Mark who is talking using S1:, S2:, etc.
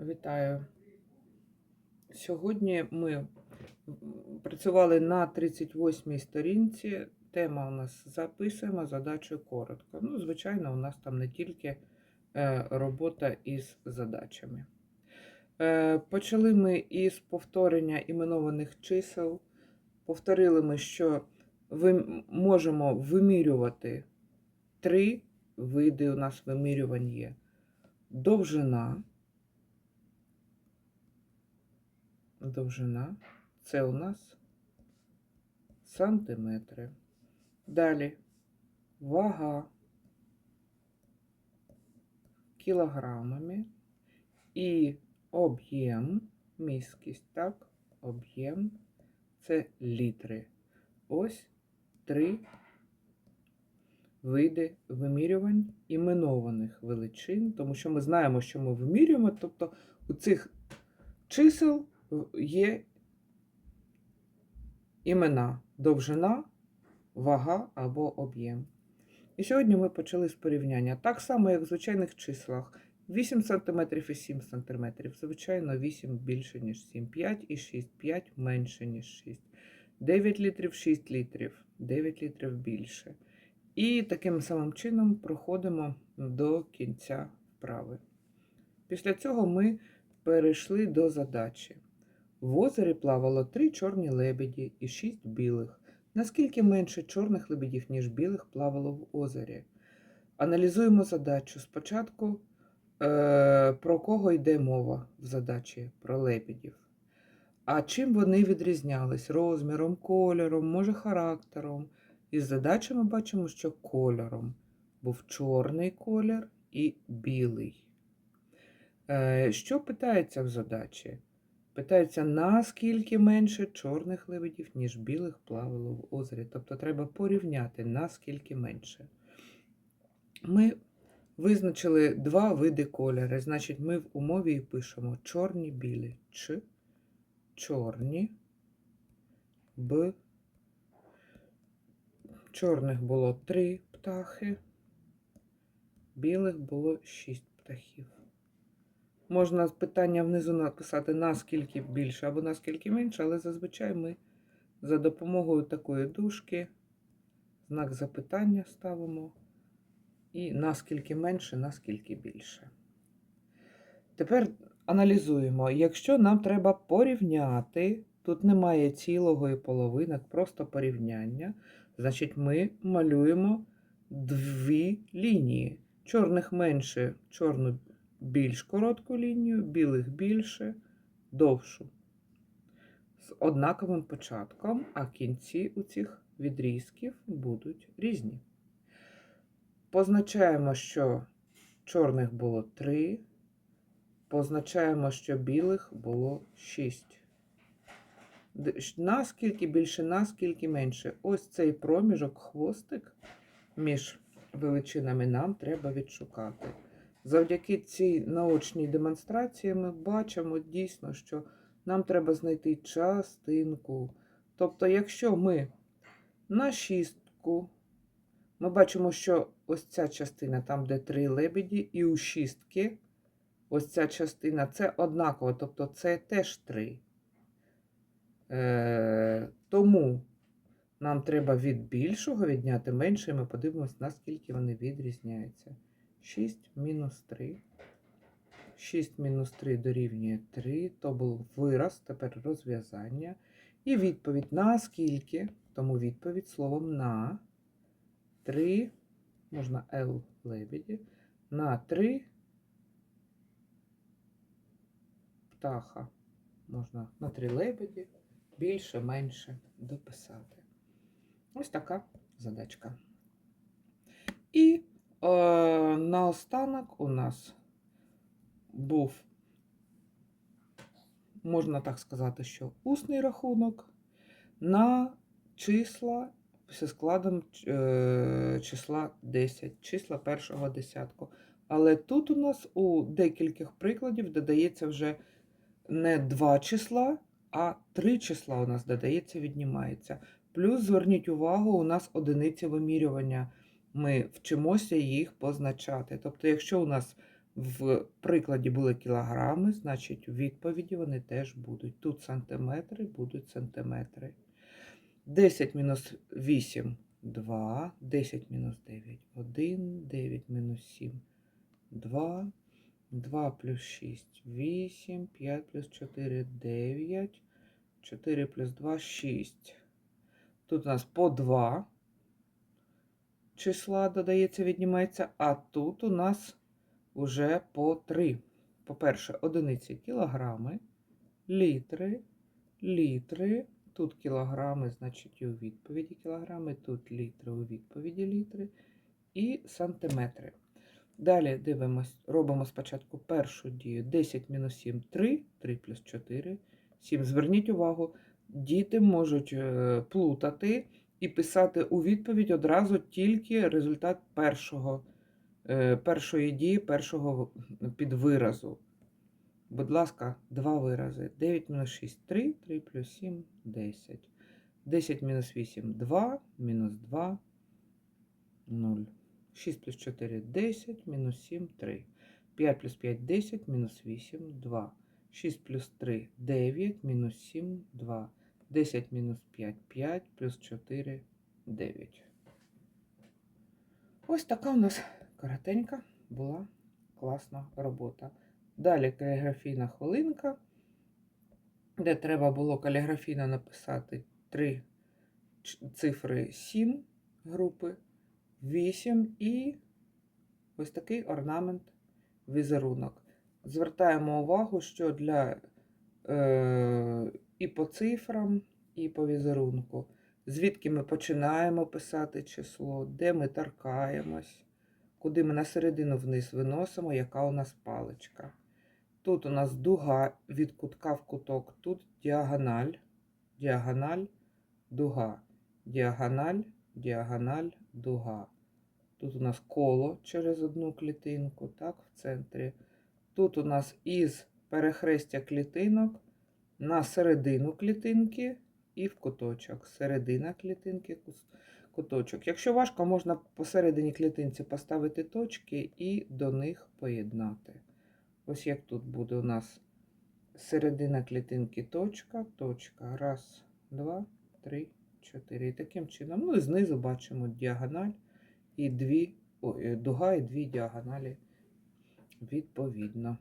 S1: Вітаю. Сьогодні ми працювали на 38-й сторінці. Тема у нас записуємо задачу коротко. Ну, звичайно, у нас там не тільки е, робота із задачами. Е, Почали ми із повторення іменованих чисел. Повторили ми, що ви можемо вимірювати три види у нас вимірювань є. Довжина. Довжина. Це у нас сантиметри. Далі. Вага. Кілограмами. І об'єм, міськість, так, об'єм. Це літри. Ось три види вимірювань іменованих величин, тому що ми знаємо, що ми вимірюємо, тобто у цих чисел є імена, довжина, вага або об'єм. І сьогодні ми почали з порівняння. Так само, як в звичайних числах. 8 см і 7 см. Звичайно, 8 більше, ніж 7, 5 і 6, 5 менше, ніж 6. 9 літрів, 6 літрів, 9 літрів більше. І таким самим чином проходимо до кінця вправи. Після цього ми перейшли до задачі. В озері плавало три чорні лебеді і шість білих. Наскільки менше чорних лебедів, ніж білих, плавало в озері? Аналізуємо задачу. Спочатку е, про кого йде мова в задачі про лебедів. А чим вони відрізнялись? Розміром, кольором, може характером. Із задачі ми бачимо, що кольором був чорний колір і білий. Е, Що питається в задачі? Питається, наскільки менше чорних лебедів, ніж білих плавало в озері. Тобто треба порівняти, наскільки менше. Ми визначили два види кольори. Значить, ми в умові і пишемо чорні, білі. Ч, чорні, Б. Чорних було три птахи, білих було шість птахів. Можна питання внизу написати наскільки більше або наскільки менше, але зазвичай ми за допомогою такої дужки знак запитання ставимо і наскільки менше, наскільки більше. Тепер аналізуємо. Якщо нам треба порівняти, тут немає цілого і половинок, просто порівняння, значить ми малюємо дві лінії. Чорних менше, чорну більш коротку лінію, білих більше, довшу. З однаковим початком, а кінці у цих відрізків будуть різні. Позначаємо, що чорних було 3, позначаємо, що білих було 6. Наскільки більше, наскільки менше. Ось цей проміжок, хвостик між величинами нам треба відшукати. Завдяки цій наочній демонстрації ми бачимо дійсно, що нам треба знайти частинку. Тобто, якщо ми на шістку, ми бачимо, що ось ця частина, там, де три лебеді, і у шістки, ось ця частина це однаково, тобто це теж три. Е, Тому нам треба від більшого відняти менше, і ми подивимось, наскільки вони відрізняються. 6 мінус 3. 6 мінус 3 дорівнює 3. То був вираз, тепер розв'язання. І відповідь на скільки, тому відповідь словом на 3, можна L лебеді, на 3 птаха. Можна на 3 лебеді, більше, менше дописати. Ось така задачка. І наостанок у нас був, можна так сказати, що усний рахунок на числа зі складом е, числа 10, числа першого десятку. Але тут у нас у декількох прикладів додається вже не два числа, а три числа у нас додається, віднімається. Плюс зверніть увагу, у нас одиниці вимірювання ми вчимося їх позначати. Тобто, якщо у нас В прикладі були кілограми, значить, у відповіді вони теж будуть. Тут сантиметри, будуть сантиметри. 10 мінус 8 2, 10 мінус 9 1, 9 мінус 7 2, 2 плюс 6 8, 5 плюс 4 9, 4 плюс 2 6. Тут у нас по 2 числа додається, віднімається, а тут у нас уже по 3. По-перше, одиниці кілограми, літри, літри. Тут кілограми, значить, і у відповіді кілограми, тут літри, у відповіді літри і сантиметри. Далі дивимось, робимо спочатку першу дію. 10 мінус 7 3, 3 плюс 4, 7. Зверніть увагу, діти можуть е, плутати і писати у відповідь одразу тільки результат першого, е, першої дії, першого підвиразу. Будь ласка, два вирази. 9 мінус 6 3, 3 плюс 7 10. 10 мінус 8 2, мінус 2 0. 6 плюс 4 10, мінус 7 3. 5 плюс 5 10, мінус 8 2. 6 плюс 3 9, мінус 7 2. 10 мінус 5 5, плюс 4 9. Ось така у нас коротенька була класна робота. Далі каліграфійна хвилинка, де треба було каліграфійно написати три ч- цифри 7 групи, 8 і ось такий орнамент візерунок. Звертаємо увагу, що для е, і по цифрам, і по візерунку, звідки ми починаємо писати число, де ми торкаємось, куди ми на середину вниз виносимо, яка у нас паличка. Тут у нас дуга від кутка в куток, тут діагональ, діагональ, дуга, діагональ, діагональ, дуга. Тут у нас коло через одну клітинку, так, в центрі. Тут у нас із перехрестя клітинок на середину клітинки і в куточок. Середина клітинки, куточок. Якщо важко, можна посередині клітинці поставити точки і до них поєднати. Ось як тут буде у нас середина клітинки точка, точка. Раз, два, три, чотири. І таким чином. Ну і знизу бачимо діагональ і дві, ой, дуга і дві діагоналі відповідно.